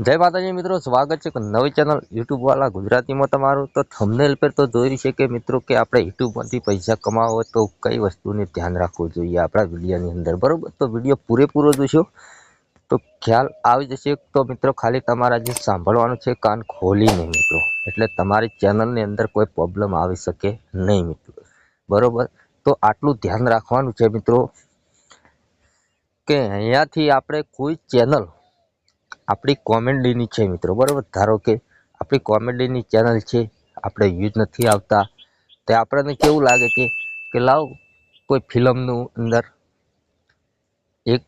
જય માતાજી મિત્રો, સ્વાગત છે નવી ચેનલ યુટ્યુબ વાળા ગુજરાતીમાં તમારું. તો થંબનેલ પર તો જોયું છે કે મિત્રો કે આપણે યુટ્યુબમાંથી પૈસા કમાવો તો કઈ વસ્તુને ધ્યાન રાખવું જોઈએ આપણા વિડીયોની અંદર, બરાબર? તો વીડિયો પૂરેપૂરો જોશો. તો ખ્યાલ આવી જશે. તો મિત્રો, ખાલી તમારા જે સાંભળવાનું છે, કાન ખોલીને મિત્રો. એટલે તમારી ચેનલની અંદર કોઈ પ્રોબ્લેમ આવી શકે નહીં મિત્રો. બરાબર? તો આટલું ધ્યાન રાખવાનું છે મિત્રો કે અહીંયાથી આપણે કોઈ ચેનલ આપણી કોમેડીની છે મિત્રો, બરાબર? ધારો કે આપણી કોમેડીની ચેનલ છે, આપણે યુઝ નથી આવતા, તે આપણને કેવું લાગે કે કે લાવ કોઈ ફિલ્મનું અંદર એક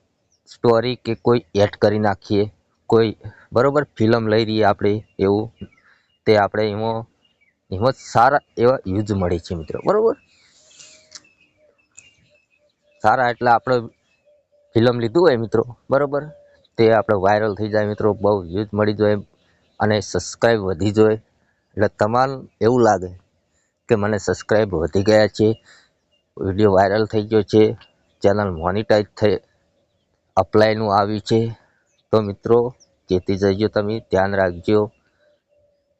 સ્ટોરી કે કોઈ એડ કરી નાખીએ, કોઈ બરાબર ફિલ્મ લઈ રહીએ આપણે એવું, તે આપણે એમાં એમાં સારા એવા યુઝ મળે છે મિત્રો, બરાબર? સારા એટલે આપણે ફિલ્મ લીધું હોય મિત્રો, બરાબર? તે આપણે વાયરલ થઈ જાય મિત્રો, બહુ વ્યૂઝ મળી જાય અને સબસ્ક્રાઈબ વધી જાય. એટલે તમારે એવું લાગે કે મને સબસ્ક્રાઈબ વધી ગયા છે વીડિયો વાયરલ થઈ ગયો છે ચેનલ મોનિટાઈઝ થઈ અપ્લાયનું આવ્યું છે. તો મિત્રો ચેતી જજો તમે ધ્યાન રાખજો.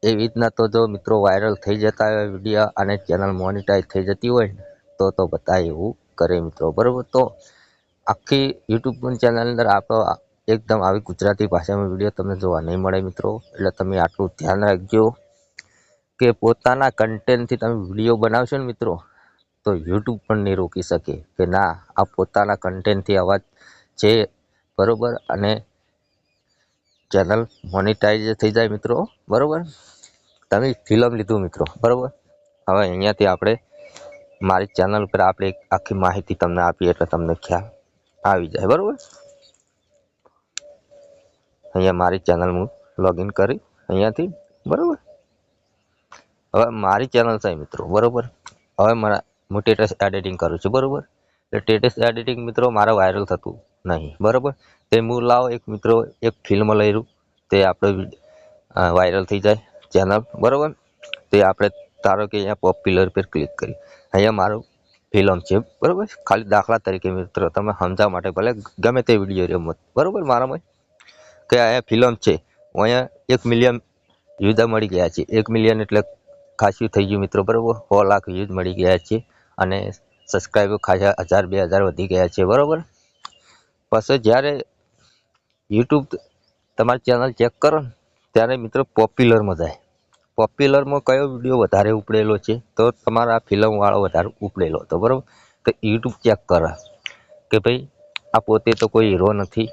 એવી રીતના તો જો મિત્રો વાયરલ થઈ જતા હોય વીડિયો અને ચેનલ મોનિટાઈઝ થઈ જતી હોય તો તો બધા એવું કરે મિત્રો, બરાબર? તો આખી યુટ્યુબ ચેનલ અંદર આપણો એકદમ આવી ગુજરાતી ભાષામાં વીડિયો તમને જોવા નહીં મળે મિત્રો. એટલે તમે આટલું ધ્યાન રાખજો કે પોતાના કન્ટેન્ટથી તમે વીડિયો બનાવશો ને મિત્રો, તો યુટ્યુબ પણ નહીં રોકી શકે. કે ના, આ પોતાના કન્ટેન્ટથી અવાજ છે, બરોબર? અને ચેનલ મોનિટાઈઝ થઈ જાય મિત્રો, બરોબર? તમે ફિલ્મ લીધું મિત્રો, બરોબર? હવે અહીંયાથી આપણે મારી ચેનલ પર આપણે આખી માહિતી તમને આપીએ એટલે તમને ખ્યાલ આવી જાય, બરોબર? અહીંયા મારી ચેનલ હું લોગિન કરી અહીંયાથી, બરાબર? હવે મારી ચેનલ છે મિત્રો, બરોબર? હવે મારા, હું ટેટસ એડિટિંગ કરું છું, બરાબર? એટલે ટેટસ એડિટિંગ મિત્રો મારે વાયરલ થતું નહીં, બરોબર? તે હું લાવો એક મિત્રો એક ફિલ્મ લઈ રહ્યું તે આપણે વાયરલ થઈ જાય ચેનલ બરાબર? તે આપણે ધારો કે અહીંયા પોપ્યુલર પર ક્લિક કરી, અહીંયા મારું ફિલ્મ છે, બરાબર? ખાલી દાખલા તરીકે મિત્રો, તમે સમજાવવા માટે ભલે ગમે તે વીડિયો રહ્યો, બરાબર? મારામાં કે અહીંયા ફિલ્મ છે. અહીંયા એક મિલિયન યુદ્ધ મળી ગયા છે. એક મિલિયન એટલે ખાસું થઈ ગયું મિત્રો, બરાબર? સો લાખ વ્યૂઝ મળી ગયા છે અને સબસ્ક્રાઈબર ખાસા હજાર, બે હજાર વધી ગયા છે, બરાબર? પછી જ્યારે યુટ્યુબ તમારી ચેનલ ચેક કરો ત્યારે મિત્રો પોપ્યુલરમાં જાય. પોપ્યુલરમાં કયો વીડિયો વધારે ઉપડેલો છે, તો તમારા ફિલ્મવાળો વધારે ઉપડેલો હતો, બરાબર? તો યુટ્યુબ ચેક કરે કે ભાઈ, આ પોતે તો કોઈ હીરો નથી.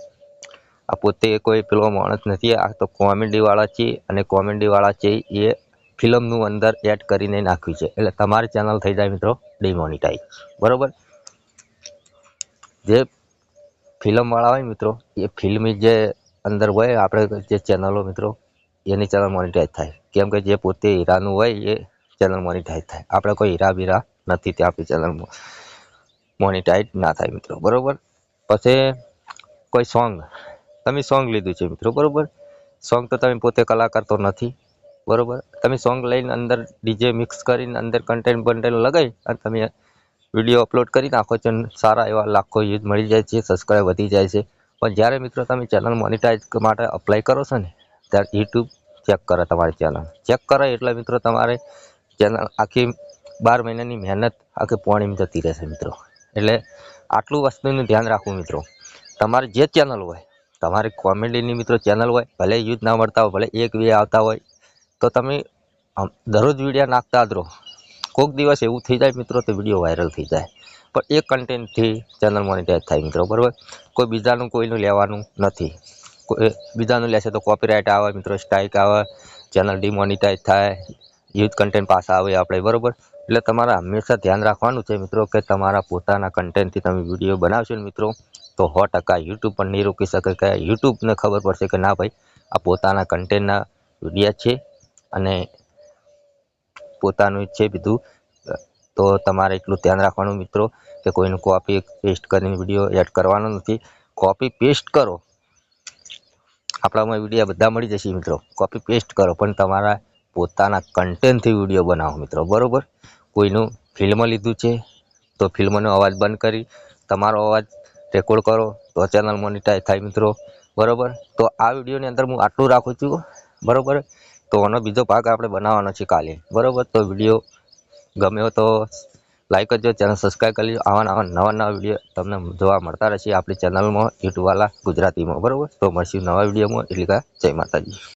આ પોતે કોઈ પેલો માણસ નથી, આ તો કોમેડીવાળા છે અને કોમેડીવાળા છે એ ફિલ્મનું અંદર એડ કરીને નાખ્યું છે. એટલે તમારી ચેનલ થઈ જાય મિત્રો ડિમોનિટાઈઝ બરાબર? જે ફિલ્મવાળા હોય મિત્રો, એ ફિલ્મી જે અંદર હોય, આપણે જે ચેનલો મિત્રો, એની ચેનલ મોનિટાઈઝ થાય. કેમ કે જે પોતે હીરાનું હોય, એ ચેનલ મોનિટાઈઝ થાય. આપણે કોઈ હીરા બીરા નથી તે આપણી ચેનલ મોનિટાઈઝ ના થાય મિત્રો. બરાબર? પછી કોઈ સોંગ તમે સોંગ લીધું છે મિત્રો, બરાબર? સોંગ તો તમે પોતે કલાકાર તો નથી, બરાબર? તમે સોંગ લઈને અંદર ડીજે મિક્સ કરીને અંદર કન્ટેન્ટ બન્ટેન્ટ લગાવી અને તમે વીડિયો અપલોડ કરી નાખો છો સારા એવા લાખો યુઝ મળી જાય છે સબસ્ક્રાઈબ વધી જાય છે. પણ જ્યારે મિત્રો તમે ચેનલ મોનિટાઈઝ માટે અપ્લાય કરો છો ને, ત્યારે યુટ્યુબ ચેક કરે તમારી ચેનલ ચેક કરે એટલે મિત્રો તમારે ચેનલ આખી બાર મહિનાની મહેનત આખી પોણીમાં જતી રહેશે મિત્રો. એટલે આટલું વસ્તુનું ધ્યાન રાખવું મિત્રો. તમારે જે ચેનલ હોય તમારી કોમેડીની મિત્રો ચેનલ હોય, ભલે યુઝ ના મળતા હોય, ભલે એક બે આવતા હોય, તો તમે દરરોજ વીડિયો નાખતા જ રહો. કોઈક દિવસ એવું થઈ જાય મિત્રો તો વીડિયો વાયરલ થઈ જાય. પણ એ કન્ટેન્ટથી ચેનલ મોનિટાઈઝ થાય મિત્રો, બરાબર? કોઈ બીજાનું કોઈનું લેવાનું નથી. કોઈ બીજાનું લેશે તો કોપીરાઇટ આવે, મિત્રો સ્ટ્રાઇક આવે, ચેનલ ડિમોનિટાઈઝ થાય યુથ કન્ટેન્ટ પાસા આવે આપણે બરાબર? એટલે તમારે હંમેશા ધ્યાન રાખવાનું છે મિત્રો કે તમારા પોતાના કન્ટેન્ટથી તમે વીડિયો બનાવશો ને મિત્રો તો સો ટકા યુટ્યુબ પણ નહીં રોકી શકે કે યુટ્યુબને ખબર પડશે કે ના ભાઈ, આ પોતાના કન્ટેન્ટના વિડીયા છે અને પોતાનું છે બધું. તો તમારે એટલું ધ્યાન રાખવાનું મિત્રો કે કોઈનું કોપી પેસ્ટ કરીને વીડિયો એડ કરવાનો નથી. કોપી પેસ્ટ કરો. આપણામાં વિડીયા બધા મળી જશે મિત્રો. કોપી પેસ્ટ કરો. પણ તમારા પોતાના કન્ટેન્ટથી વીડિયો બનાવો મિત્રો. બરાબર? કોઈનું ફિલ્મ લીધું છે તો ફિલ્મનો અવાજ બંધ કરી. તમારો અવાજ રેકોર્ડ કરો, તો ચેનલ મોનિટાઈઝ થાય મિત્રો. બરાબર? તો આ વિડીયોની અંદર હું આટલું રાખું છું, બરાબર? તો આનો બીજો ભાગ આપણે બનાવવાનો છે કાલે. બરાબર? તો વીડિયો ગમ્યો તો લાઈક કરજો ચેનલ સબસ્ક્રાઈબ કરી લો આવા આવા નવા નવા વીડિયો તમને જોવા મળતા રહેશે આપણી ચેનલમાં યુટ્યુબવાલા ગુજરાતીમાં. બરાબર? તો મળશું નવા વિડીયોમાં. એટલે કે, જય માતાજી.